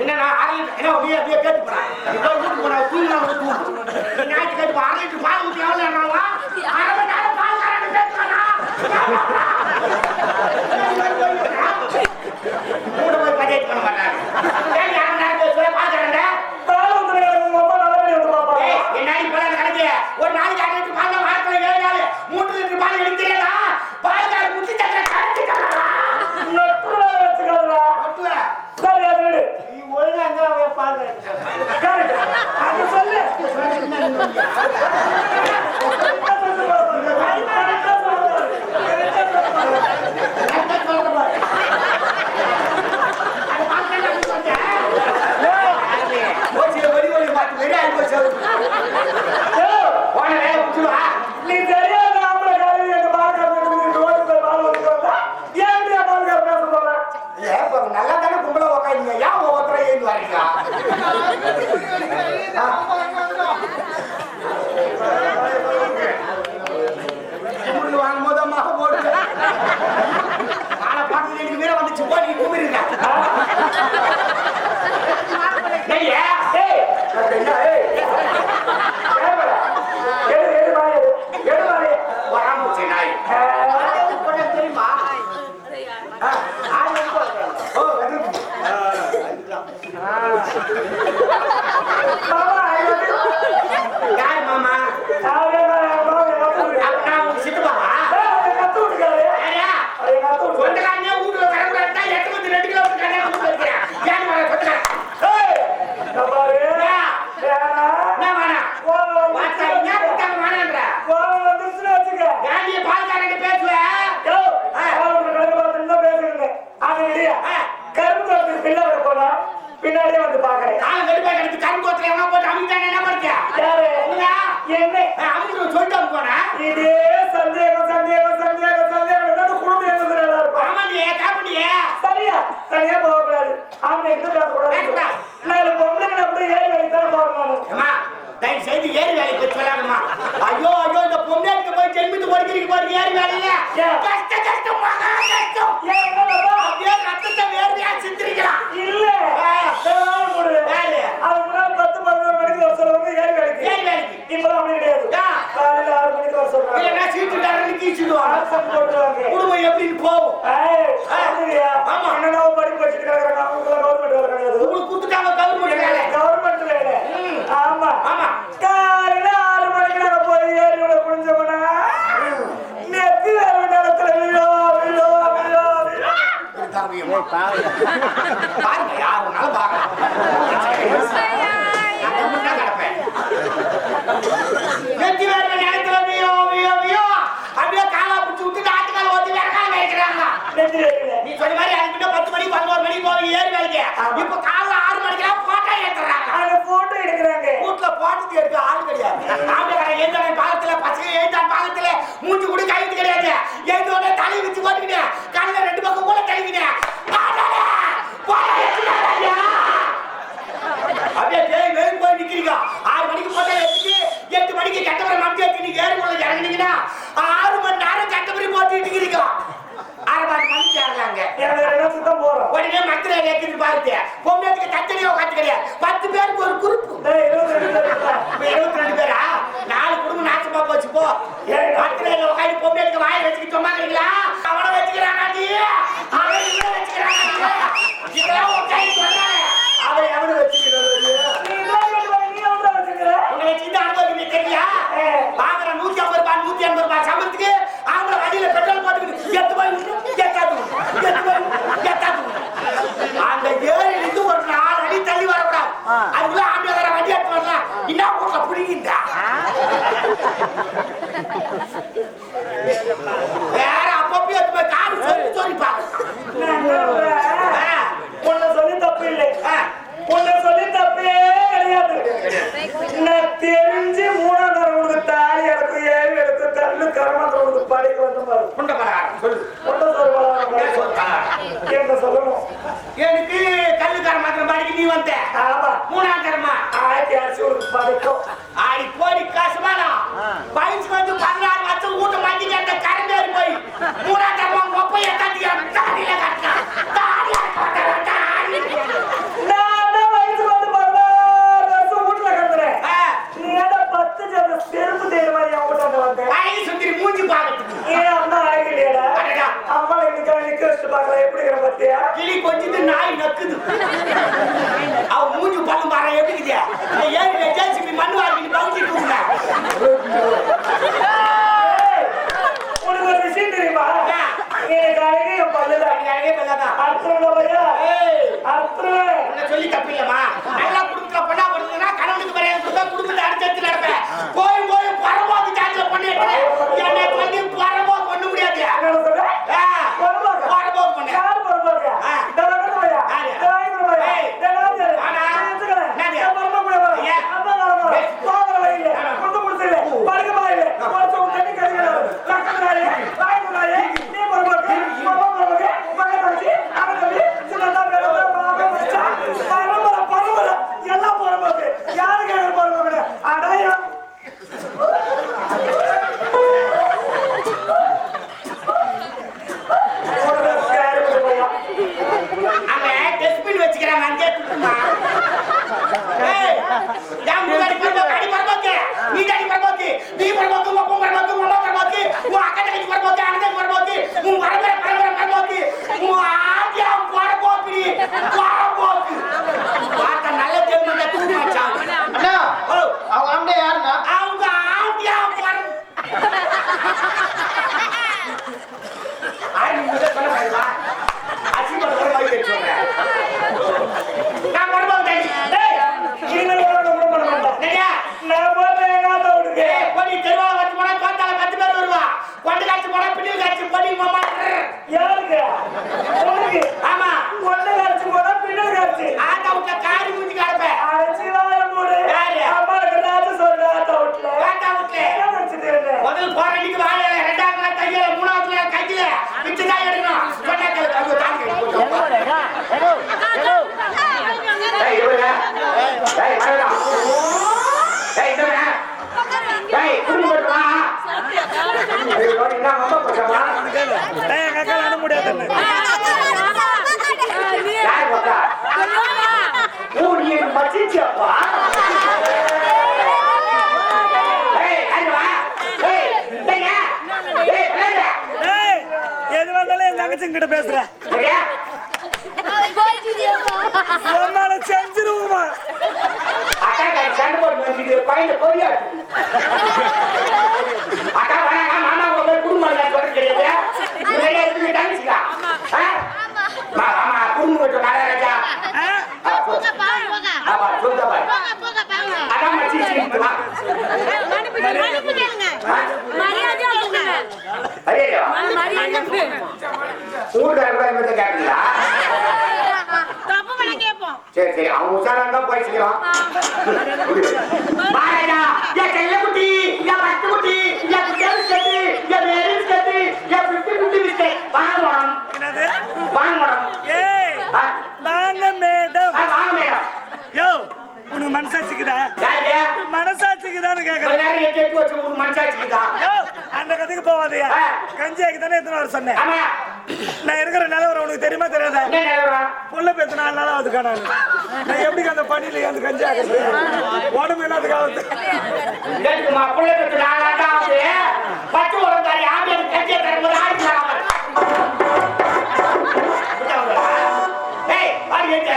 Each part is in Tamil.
என்னன்னா அரை லிட்டர் ஏன்னா அப்படியே அப்படியே கேட்டு போறான் இப்போ வீட்டுக்கு போனா தூங்கினா வந்து ஞாயிற்று கேட்டு அரை லிட்டர் எவ்வளோ அரை பால் கேட்டு ஏன் நல்லா தானே கும்பல உக்காந்தீங்க. ஏன் ஒவ்வொருத்தர ஏந்து வரீங்க? வாங்கும்போது அம்மா போடுங்க. நாளை பாட்டு எனக்கு மேல வந்துச்சு. போய் கும்பிடுங்க. Cái 干妈妈。அவன் சொல்லிட்டு போறா? இதே சந்தேகம் சந்தேகம் சந்தேகம் சந்தேகம். குடும்பம் எழுதுறதா இருக்கும் ஆமாண்டியே காமெடியே சரியா? சரியா போகக்கூடாது. அவங்க எடுத்துட்டு கூடாது? நான் பொம்பளைங்க அப்படி ஏறி வேலைக்கு தான் போகணும் தயவு செய்து ஏறி வேலைக்கு போய் சொல்லாமமா ஐயோ ஐயோ இந்த பொம்பளைக்கு போய் ஜென்மித்து ஒடுக்கிறீங்க பாருங்க ஏறி வேலையில. கஷ்ட கஷ்டம் மகா கஷ்டம். ஏன் ரத்தத்தை வேறு சிந்திரிக்கலாம். இல்லை. இப்ப காலைல ஆறு மணிக்கெல்லாம் போட்டோ எடுத்துறாங்க அவங்க போட்டோ எடுக்கிறாங்க. வீட்டுல போட்டோக்கு எடுக்க ஆள் கிடையாது. ஆம்பளை கடை ஏந்தான பாகத்துல பசங்க ஏந்தான் பாகத்துல மூஞ்சி கூட கைது கிடையாது. ஏந்த உடனே தலை வச்சு போட்டுக்கிட்டேன் கண்ணில் ரெண்டு பக்கம் கூட தெளிக்கிட்டேன் பொம்பளை இருக்குது பாருத்தியா பொம்பளைத்துக்கு தத்தனையோ காத்து கிடையாது பத்து பேருக்கு ஒரு குறிப்பு. by the coat. மச்சிச்சப்பா எது வந்தாலும் என் தங்கச்சிங்க கிட்ட பேசுறேன் செஞ்சிருவோமா சண்டை போட்டு பாயிண்ட் போறியா போய் யோ உனக்கு மனசாட்சிக்குதா? மனசாட்சிக்குதான்னு கேக்குறேன். மனசாட்சிக்குதா? அந்த கதைக்கு போவாதயா? கஞ்சியாக்கு தானே எத்தனை வருஷம் சொன்னேன்? நான் இருக்கிற நிலவரம் உனக்கு தெரியுமா தெரியாதா? பொண்ணு பேசினாலும் நாள் ஆகுது நான் எப்படி அந்த பணியில அந்த கஞ்சி ஆகுது உடம்பு இல்லாததுக்கு ஆகுது கேட்டுக்குமா புள்ள பெற்று நாலாண்டா ஆகுது பத்து உடம்பாரி ஆம்பியர் தரும்போது ஏய் பாரு ஏத்த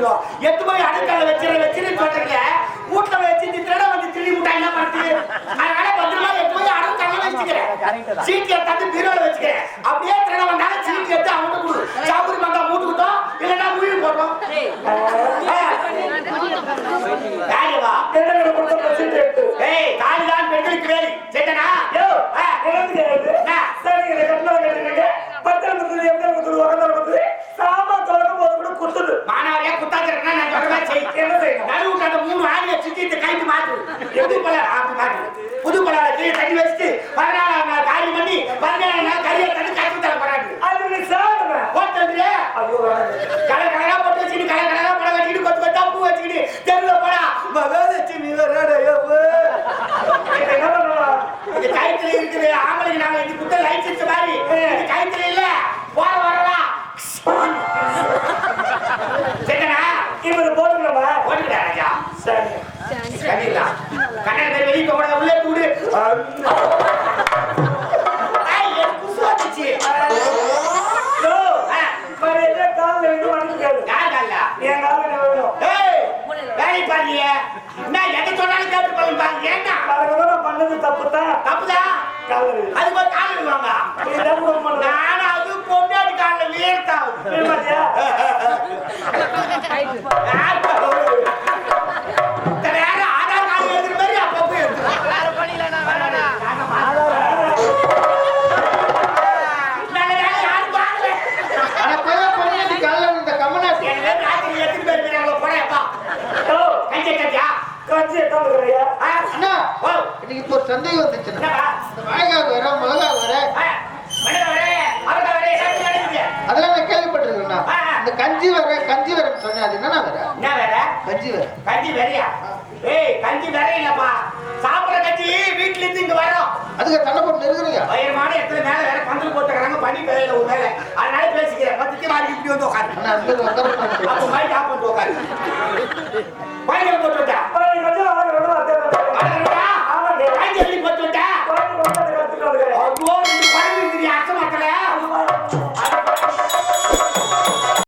பேசுவீங்க எத்து போய் அடுக்கல வச்சிரு வச்சிரு சொல்றீங்க. வீட்டுல வச்சு திட்டட வந்து திரி முட்டாய் என்ன பண்ணுது? அதனால பத்திரமா எடுத்து போய் அடுக்கல வச்சுக்கிறேன். சீட் எடுத்தாந்து பீரோல வச்சுக்கிறேன். அப்படியே திரட வந்தாலும் சீட் எடுத்து அவங்க கொடு சாப்பிடு வந்தா மூட்டுக்கிட்டோம் இல்லைன்னா உயிர் போட்டோம் யாரு வா என்னங்களை கொடுத்த சீட்டு எடுத்து ஏய் தாலிதான் பெண்களுக்கு வேலை சரிதானா யோ ஆ. என்னது கேக்குது என்ன? சரிங்க இதை கட்டினா கட்டிருக்கீங்க பத்திரம் கொடுத்தது எத்தனை கொடுத்தது உகந்தரம் கொடுத்தது சாமான் தொடரும் போது கூட கொடுத்தது மாணவரையா குத்தாக்கிறேன்னா நான் சொல்ற மாதிரி செய் என்ன செய்யணும் நடுவுக்கு அந்த மூணு ஆணியை சுத்தி இந்த கைக்கு மாட்டு புது பலர் அப்படி மாட்டு புது பலரை கீழே தண்ணி வச்சுட்டு பதினாலாம் நாள் காரியம் பண்ணி பதினேழாம் நாள் கறியை தண்ணி கட்டி தர போறாங்க. அது நீ சாப்பிடுங்க போட்டு வந்துரு ஐயோ. கலர் கலரா போட்டு வச்சுக்கிட்டு கலர் கலரா படம் கட்டிட்டு கொத்து கொத்தா பூ வச்சுக்கிட்டு தெருவுல போடா மகாலட்சுமி என்ன பண்ணலாம் இது கைத்துல இருக்குது ஆம்பளைக்கு நாங்க இது குத்த லைட் மாதிரி. அதுக்கு நான் பண்ணது தப்புதான். தப்புதான். கால்ல இருக்கு. அது போய் கால் விடுவாங்க. நீ தான் கூட பண்ணல. நானும் அது பொண்டாட்டி காலில் வீழ்த்தான். நீ பாத்தியா? யார் கஞ்சி? ஆ? அண்ணா இன்னைக்கு இப்போ ஒரு சந்தேகம் என்னப்பா? இந்த வாய்க்கால் வர மிளகா வர வரே, வரே. அதெல்லாம் நான் கேள்விப்பட்டிருக்கேண்ணா. இந்த கஞ்சி வர கஞ்சி வரன்னு சொன்னேன் அது என்னண்ணா வர என்ன வேற? கஞ்சி வர கஞ்சி வெறியா? ஏய், கஞ்சி வெற இல்லப்பா. கிளம்பி வீட்டுல இருந்து இங்க வரோம் அதுக்கு தண்டை போட்டு நெருங்குறீங்க பயமான இடத்துல மேல வேற பந்தல் போட்டுக்கிறாங்க பனி வேலையில ஒரு வேலை அதனால பேசிக்கிறேன். பத்துக்கு மாறி இப்படி வந்து உட்காரு அப்ப மாதிரி ஆப் வந்து உட்காரு பயங்கர போட்டு விட்டா போட்டு விட்டா அசமாக்கல